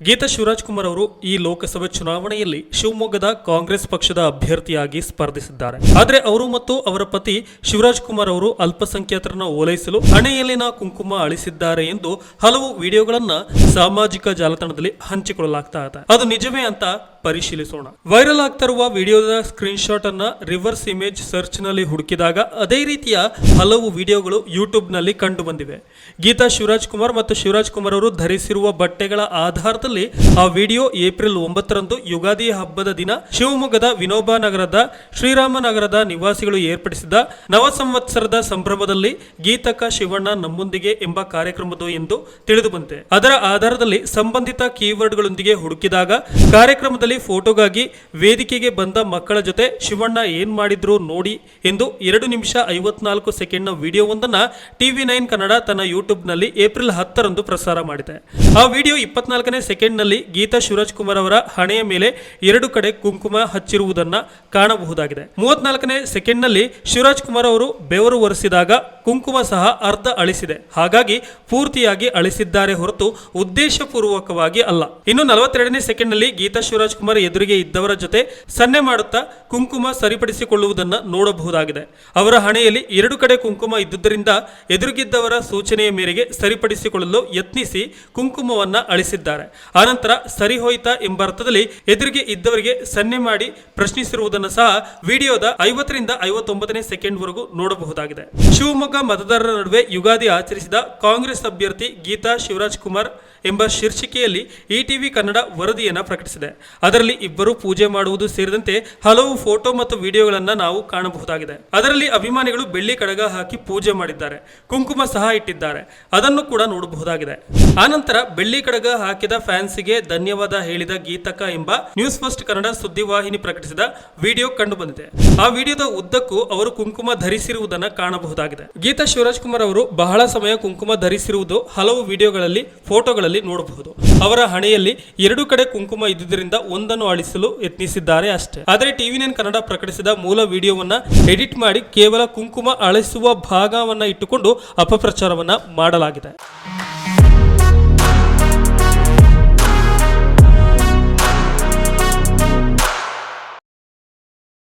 ಗೀತಾ ಶಿವರಾಜ್ ಕುಮಾರ್ ಅವರು ಈ ಲೋಕಸಭೆ ಚುನಾವಣೆಯಲ್ಲಿ ಶಿವಮೊಗ್ಗದ ಕಾಂಗ್ರೆಸ್ ಪಕ್ಷದ ಅಭ್ಯರ್ಥಿಯಾಗಿ ಸ್ಪರ್ಧಿಸಿದ್ದಾರೆ. ಆದರೆ ಅವರು ಮತ್ತು ಅವರ ಪತಿ ಶಿವರಾಜ್ ಕುಮಾರ್ ಅವರು ಅಲ್ಪಸಂಖ್ಯಾತರನ್ನ ಓಲೈಸಲು ಹಣೆಯಲ್ಲಿನ ಕುಂಕುಮ ಅಳಿಸಿದ್ದಾರೆ ಎಂದು ಹಲವು ವಿಡಿಯೋಗಳನ್ನ ಸಾಮಾಜಿಕ ಜಾಲತಾಣದಲ್ಲಿ ಹಂಚಿಕೊಳ್ಳಲಾಗ್ತಾ ಅದು ನಿಜವೇ ಅಂತ ಪರಿಶೀಲಿಸೋಣ. ವೈರಲ್ ಆಗ್ತಿರುವ ವಿಡಿಯೋದ ಸ್ಕ್ರೀನ್ ಶಾಟ್ ಅನ್ನ ರಿವರ್ಸ್ ಇಮೇಜ್ ಸರ್ಚ್ನಲ್ಲಿ ಹುಡುಕಿದಾಗ ಅದೇ ರೀತಿಯ ಹಲವು ವಿಡಿಯೋಗಳು ಯೂಟ್ಯೂಬ್ನಲ್ಲಿ ಕಂಡು ಬಂದಿವೆ. ಗೀತಾ ಶಿವರಾಜ್ ಕುಮಾರ್ ಮತ್ತು ಶಿವರಾಜ್ ಕುಮಾರ್ ಅವರು ಧರಿಸಿರುವ ಬಟ್ಟೆಗಳ ಆಧಾರದಲ್ಲಿ ಆ ವಿಡಿಯೋ ಏಪ್ರಿಲ್ ಒಂಬತ್ತರಂದು ಯುಗಾದಿ ಹಬ್ಬದ ದಿನ ಶಿವಮೊಗ್ಗದ ವಿನೋಬಾ ನಗರದ ಶ್ರೀರಾಮನಗರದ ನಿವಾಸಿಗಳು ಏರ್ಪಡಿಸಿದ ನವ ಸಂವತ್ಸರದ ಸಂಭ್ರಮದಲ್ಲಿ ಗೀತಕ ಶಿವಣ್ಣ ನಮ್ಮೊಂದಿಗೆ ಎಂಬ ಕಾರ್ಯಕ್ರಮದ್ದು ಎಂದು ತಿಳಿದು ಬಂತೆ ಅದರ ಆಧಾರದಲ್ಲಿ ಸಂಬಂಧಿತ ಕೀವರ್ಡ್ಗಳೊಂದಿಗೆ ಹುಡುಕಿದಾಗ ಕಾರ್ಯಕ್ರಮದಲ್ಲಿ ಫೋಟೋಗಾಗಿ ವೇದಿಕೆಗೆ ಬಂದ ಮಕ್ಕಳ ಜೊತೆ ಶಿವಣ್ಣ ಏನ್ ಮಾಡಿದ್ರು ನೋಡಿ ಎಂದು ಎರಡು ನಿಮಿಷ ಐವತ್ನಾಲ್ಕು ಸೆಕೆಂಡ್ನ ವಿಡಿಯೋವೊಂದನ್ನ ಟಿವಿ ನೈನ್ ಕನ್ನಡ ತನ್ನ ಯೂಟ್ಯೂಬ್ನಲ್ಲಿ ಏಪ್ರಿಲ್ ಹತ್ತರಂದು ಪ್ರಸಾರ ಮಾಡಿದೆ. ಆ ವಿಡಿಯೋ ಇಪ್ಪತ್ನಾಲ್ಕನೇ ಸೆಕೆಂಡ್ನಲ್ಲಿ ಗೀತಾ ಶಿವರಾಜ್ ಕುಮಾರ್ ಅವರ ಹಣೆಯ ಮೇಲೆ ಎರಡು ಕಡೆ ಕುಂಕುಮ ಹಚ್ಚಿರುವುದನ್ನ ಕಾಣಬಹುದಾಗಿದೆ. ಮೂವತ್ನಾಲ್ಕನೇ ಸೆಕೆಂಡ್ನಲ್ಲಿ ಶಿವರಾಜ್ ಕುಮಾರ್ ಅವರು ಬೆವರು ಒರೆಸಿದಾಗ ಕುಂಕುಮ ಸಹ ಅರ್ಧ ಅಳಿಸಿದೆ. ಹಾಗಾಗಿ ಪೂರ್ತಿಯಾಗಿ ಅಳಿಸಿದ್ದಾರೆ ಹೊರತು ಉದ್ದೇಶಪೂರ್ವಕವಾಗಿ ಅಲ್ಲ. ಇನ್ನು ನಲವತ್ತೆರಡನೇ ಸೆಕೆಂಡ್ನಲ್ಲಿ ಗೀತಾ ಶಿವರಾಜ್ ಕುಮಾರ್ ಎದುರಿಗೆ ಇದ್ದವರ ಜೊತೆ ಸನ್ನೆ ಮಾಡುತ್ತಾ ಕುಂಕುಮ ಸರಿಪಡಿಸಿಕೊಳ್ಳುವುದನ್ನು ನೋಡಬಹುದಾಗಿದೆ. ಅವರ ಹಣೆಯಲ್ಲಿ ಎರಡು ಕಡೆ ಕುಂಕುಮ ಇದ್ದುದರಿಂದ ಎದುರುಗಿದ್ದವರ ಸೂಚನೆಯ ಮೇರೆಗೆ ಸರಿಪಡಿಸಿಕೊಳ್ಳಲು ಯತ್ನಿಸಿ ಕುಂಕುಮವನ್ನ ಅಳಿಸಿದ್ದಾರೆ. ಆನಂತರ ಸರಿ ಹೋಯ್ತಾ ಎಂಬ ಅರ್ಥದಲ್ಲಿ ಎದುರಿಗೆ ಇದ್ದವರಿಗೆ ಸನ್ನೆ ಮಾಡಿ ಪ್ರಶ್ನಿಸಿರುವುದನ್ನು ಸಹ ವಿಡಿಯೋದ ಐವತ್ತರಿಂದ ಐವತ್ತೊಂಬತ್ತನೇ ಸೆಕೆಂಡ್ ವರೆಗೂ ನೋಡಬಹುದಾಗಿದೆ. ಶಿವಮೊಗ್ಗ ಮತದಾರರ ನಡುವೆ ಯುಗಾದಿ ಆಚರಿಸಿದ ಕಾಂಗ್ರೆಸ್ ಅಭ್ಯರ್ಥಿ ಗೀತಾ ಶಿವರಾಜ್ ಕುಮಾರ್ ಎಂಬ ಶೀರ್ಷಿಕೆಯಲ್ಲಿ ಇಟಿವಿ ಕನ್ನಡ ವರದಿಯನ್ನು ಪ್ರಕಟಿಸಿದೆ. ಅದರಲ್ಲಿ ಇಬ್ಬರು ಪೂಜೆ ಮಾಡುವುದು ಸೇರಿದಂತೆ ಹಲವು ಫೋಟೋ ಮತ್ತು ವಿಡಿಯೋಗಳನ್ನು ನಾವು ಕಾಣಬಹುದಾಗಿದೆ. ಅದರಲ್ಲಿ ಅಭಿಮಾನಿಗಳು ಬೆಳ್ಳಿ ಕಡಗ ಹಾಕಿ ಪೂಜೆ ಮಾಡಿದ್ದಾರೆ. ಕುಂಕುಮ ಸಹ ಇಟ್ಟಿದ್ದಾರೆ. ಅದನ್ನು ಕೂಡ ನೋಡಬಹುದಾಗಿದೆ. ಆನಂತರ ಬೆಳ್ಳಿ ಕಡಗ ಹಾಕಿದ ಫ್ಯಾನ್ಸಿಗೆ ಧನ್ಯವಾದ ಹೇಳಿದ ಗೀತಕ ಎಂಬ ನ್ಯೂಸ್ ಫಸ್ಟ್ ಕನ್ನಡ ಸುದ್ದಿವಾಹಿನಿ ಪ್ರಕಟಿಸಿದ ವಿಡಿಯೋ ಕಂಡು ಬಂದಿದೆ. ಆ ವಿಡಿಯೋದ ಉದ್ದಕ್ಕೂ ಅವರು ಕುಂಕುಮ ಧರಿಸಿರುವುದನ್ನು ಕಾಣಬಹುದಾಗಿದೆ. ಗೀತಾ ಶಿವರಾಜ್ ಕುಮಾರ್ ಅವರು ಬಹಳ ಸಮಯ ಕುಂಕುಮ ಧರಿಸಿರುವುದು ಹಲವು ವಿಡಿಯೋಗಳಲ್ಲಿ, ಫೋಟೋಗಳಲ್ಲಿ ನೋಡಬಹುದು. ಅವರ ಹಣೆಯಲ್ಲಿ ಎರಡು ಕಡೆ ಕುಂಕುಮ ಇದ್ದುದರಿಂದ ಒಂದನ್ನು ಅಳಿಸಲು ಯತ್ನಿಸಿದ್ದಾರೆ ಅಷ್ಟೇ. ಆದರೆ ಟಿವಿ ನೈನ್ ಕನ್ನಡ ಪ್ರಕಟಿಸಿದ ಮೂಲ ವಿಡಿಯೋವನ್ನ ಎಡಿಟ್ ಮಾಡಿ ಕೇವಲ ಕುಂಕುಮ ಅಳಿಸುವ ಭಾಗವನ್ನ ಇಟ್ಟುಕೊಂಡು ಅಪಪ್ರಚಾರವನ್ನ ಮಾಡಲಾಗಿದೆ.